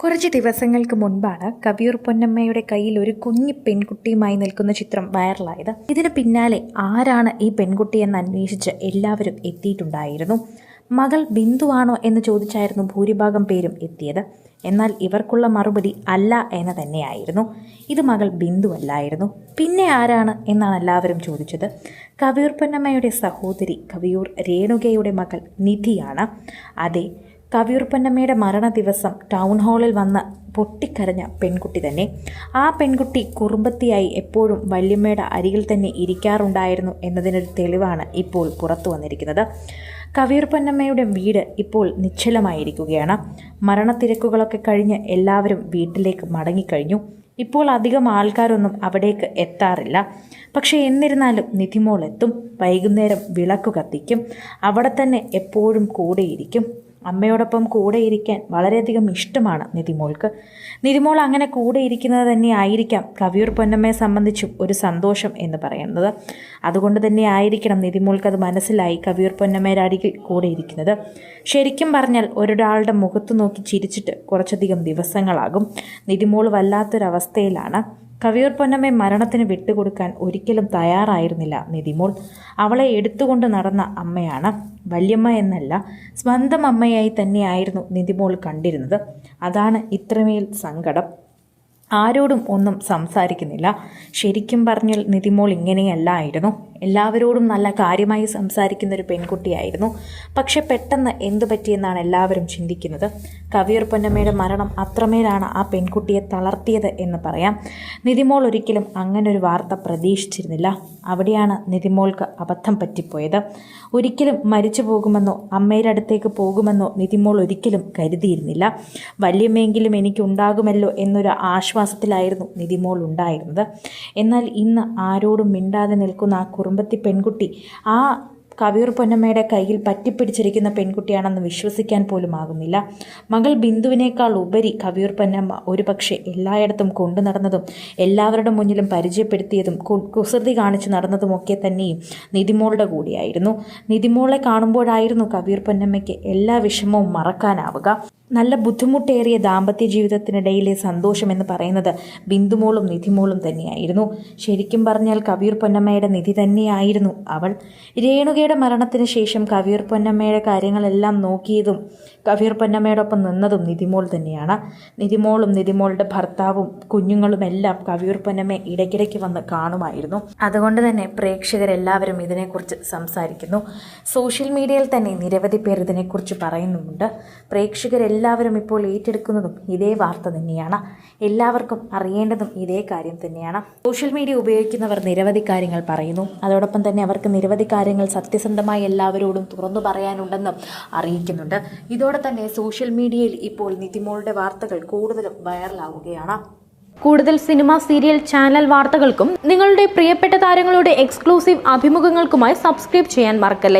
കുറച്ച് ദിവസങ്ങൾക്ക് മുൻപാണ് കവിയൂർ പൊന്നമ്മയുടെ കയ്യിൽ ഒരു കുഞ്ഞു പെൺകുട്ടിയുമായി നിൽക്കുന്ന ചിത്രം വൈറലായത്. ഇതിന് പിന്നാലെ ആരാണ് ഈ പെൺകുട്ടി എന്ന് അന്വേഷിച്ച് എല്ലാവരും എത്തിയിട്ടുണ്ടായിരുന്നു. മകൾ ബിന്ദുവാണോ എന്ന് ചോദിച്ചായിരുന്നു ഭൂരിഭാഗം പേരും എത്തിയത്. എന്നാൽ ഇവർക്കുള്ള മറുപടി അല്ല എന്ന് തന്നെയായിരുന്നു. ഇത് മകൾ ബിന്ദു അല്ലായിരുന്നു പിന്നെ ആരാണ് എന്നാണ് എല്ലാവരും ചോദിച്ചത്. കവിയൂർ പൊന്നമ്മയുടെ സഹോദരി കവിയൂർ രേണുകയുടെ മകൾ നിധിയാണ്. അതെ കവിയൂർ പൊന്നമ്മയുടെ മരണ ദിവസം ടൗൺ ഹാളിൽ വന്ന് പൊട്ടിക്കരഞ്ഞ പെൺകുട്ടി തന്നെ. ആ പെൺകുട്ടി കുറുമ്പത്തിയായി എപ്പോഴും വല്യമ്മയുടെ അരികിൽ തന്നെ ഇരിക്കാറുണ്ടായിരുന്നു എന്നതിനൊരു തെളിവാണ് ഇപ്പോൾ പുറത്തു വന്നിരിക്കുന്നത്. കവിയൂർ പൊന്നമ്മയുടെ വീട് ഇപ്പോൾ നിശ്ചലമായിരിക്കുകയാണ്. മരണത്തിരക്കുകളൊക്കെ കഴിഞ്ഞ് എല്ലാവരും വീട്ടിലേക്ക് മടങ്ങിക്കഴിഞ്ഞു. ഇപ്പോൾ അധികം ആൾക്കാരൊന്നും അവിടേക്ക് എത്താറില്ല. പക്ഷേ എന്നിരുന്നാലും നിധിമോൾ എത്തും. വൈകുന്നേരം വിളക്ക് കത്തിക്കും. അവിടെ തന്നെ എപ്പോഴും കൂടെയിരിക്കും. അമ്മയോടൊപ്പം കൂടെ ഇരിക്കാൻ വളരെയധികം ഇഷ്ടമാണ് നിതിമോൾക്ക്. നിതിമോൾ അങ്ങനെ കൂടെ ഇരിക്കുന്നത് തന്നെ ആയിരിക്കാം കവിയൂർ പൊന്നമ്മയെ സംബന്ധിച്ചും ഒരു സന്തോഷം എന്ന് പറയുന്നത്. അതുകൊണ്ട് തന്നെ ആയിരിക്കണം നിതിമോൾക്ക് അത് മനസ്സിലായി കവിയൂർ പൊന്നമ്മയുടെ അരികിൽ കൂടെ ഇരിക്കുന്നത്. ശരിക്കും പറഞ്ഞാൽ ഒരാളുടെ മുഖത്ത് നോക്കി ചിരിച്ചിട്ട് കുറച്ചധികം ദിവസങ്ങളാകും. നിതിമോൾ വല്ലാത്തൊരവസ്ഥയിലാണ്. കവിയൂർ പൊന്നമ്മയെ മരണത്തിന് വിട്ടുകൊടുക്കാൻ ഒരിക്കലും തയ്യാറായിരുന്നില്ല നിതിമോൾ. അവളെ എടുത്തുകൊണ്ട് നടന്ന അമ്മയാണ്. വല്യമ്മ എന്നല്ല സ്വന്തം അമ്മയായി തന്നെയായിരുന്നു നിതിമോൾ കണ്ടിരുന്നത്. അതാണ് ഇത്രമേൽ സങ്കടം. ആരോടും ഒന്നും സംസാരിക്കുന്നില്ല. ശരിക്കും പറഞ്ഞാൽ നിതിമോൾ ഇങ്ങനെയല്ലായിരുന്നു. എല്ലാവരോടും നല്ല കാര്യമായി സംസാരിക്കുന്ന ഒരു പെൺകുട്ടിയായിരുന്നു. പക്ഷെ പെട്ടെന്ന് എന്തു പറ്റിയെന്നാണ് എല്ലാവരും ചിന്തിക്കുന്നത്. കവിയൂർ പൊന്നമ്മയുടെ മരണം അത്രമേലാണ് ആ പെൺകുട്ടിയെ തളർത്തിയത് എന്ന് പറയാം. നിതിമോൾ ഒരിക്കലും അങ്ങനൊരു വാർത്ത പ്രതീക്ഷിച്ചിരുന്നില്ല. അവിടെയാണ് നിതിമോൾക്ക് അബദ്ധം പറ്റിപ്പോയത്. ഒരിക്കലും മരിച്ചു പോകുമെന്നോ അമ്മയുടെ അടുത്തേക്ക് പോകുമെന്നോ നിതിമോൾ ഒരിക്കലും കരുതിയിരുന്നില്ല. വല്യമ്മയെങ്കിലും എനിക്കുണ്ടാകുമല്ലോ എന്നൊരു ആശ്വാസത്തിലായിരുന്നു നിതിമോൾ ഉണ്ടായിരുന്നത്. എന്നാൽ ഇന്ന് ആരോടും മിണ്ടാതെ നിൽക്കുന്ന ആ കുറുമ്പത്തി പെൺകുട്ടി. ആ കവിയൂർ പൊന്നമ്മയുടെ കയ്യിൽ പറ്റിപ്പിടിച്ചിരിക്കുന്ന പെൺകുട്ടിയാണെന്ന് വിശ്വസിക്കാൻ പോലും ആകുന്നില്ല. മകൾ ബിന്ദുവിനേക്കാൾ ഉപരി കവിയൂർ പൊന്നമ്മ ഒരുപക്ഷെ എല്ലായിടത്തും കൊണ്ടു നടന്നതും എല്ലാവരുടെ മുന്നിലും പരിചയപ്പെടുത്തിയതും കുസൃതി കാണിച്ചു നടന്നതുമൊക്കെ തന്നെയും നിതിമോളുടെ കൂടിയായിരുന്നു. നിതിമോളെ കാണുമ്പോഴായിരുന്നു കവിയൂർ പൊന്നമ്മയ്ക്ക് എല്ലാ വിഷമവും മറക്കാനാവുക. നല്ല ബുദ്ധിമുട്ടേറിയ ദാമ്പത്യ ജീവിതത്തിനിടയിലെ സന്തോഷം എന്ന് പറയുന്നത് ബിന്ദുമോളും നിധിമോളും തന്നെയായിരുന്നു. ശരിക്കും പറഞ്ഞാൽ കവിയൂർ പൊന്നമ്മയുടെ നിധി തന്നെയായിരുന്നു അവൾ. രേണുകയുടെ മരണത്തിന് ശേഷം കവിയൂർ പൊന്നമ്മയുടെ കാര്യങ്ങളെല്ലാം നോക്കിയതും കവിയൂർ പൊന്നമ്മയോടൊപ്പം നിന്നതും നിധിമോൾ തന്നെയാണ്. നിധിമോളും നിധിമോളുടെ ഭർത്താവും കുഞ്ഞുങ്ങളും എല്ലാം കവിയൂർ പൊന്നമ്മയെ ഇടയ്ക്കിടയ്ക്ക് വന്ന് കാണുമായിരുന്നു. അതുകൊണ്ട് തന്നെ പ്രേക്ഷകരെല്ലാവരും ഇതിനെക്കുറിച്ച് സംസാരിക്കുന്നു. സോഷ്യൽ മീഡിയയിൽ തന്നെ നിരവധി പേർ ഇതിനെക്കുറിച്ച് പറയുന്നുമുണ്ട്. പ്രേക്ഷകരെല്ലാവരും ഇപ്പോൾ ഏറ്റെടുക്കുന്നതും ഇതേ വാർത്ത തന്നെയാണ്. എല്ലാവർക്കും അറിയേണ്ടതും ഇതേ കാര്യം തന്നെയാണ്. സോഷ്യൽ മീഡിയ ഉപയോഗിക്കുന്നവർ നിരവധി കാര്യങ്ങൾ പറയുന്നു. അതോടൊപ്പം തന്നെ അവർക്ക് നിരവധി കാര്യങ്ങൾ സത്യസന്ധമായി എല്ലാവരോടും തുറന്നു പറയാനുണ്ടെന്നും അറിയിക്കുന്നുണ്ട്. ഇതോടെ തന്നെ സോഷ്യൽ മീഡിയയിൽ ഇപ്പോൾ നിതിമോളുടെ വാർത്തകൾ കൂടുതലും വൈറലാവുകയാണ്. കൂടുതൽ സിനിമ സീരിയൽ ചാനൽ വാർത്തകൾക്കും നിങ്ങളുടെ പ്രിയപ്പെട്ട താരങ്ങളുടെ എക്സ്ക്ലൂസീവ് അഭിമുഖങ്ങൾക്കുമായി സബ്സ്ക്രൈബ് ചെയ്യാൻ മറക്കല്ലേ?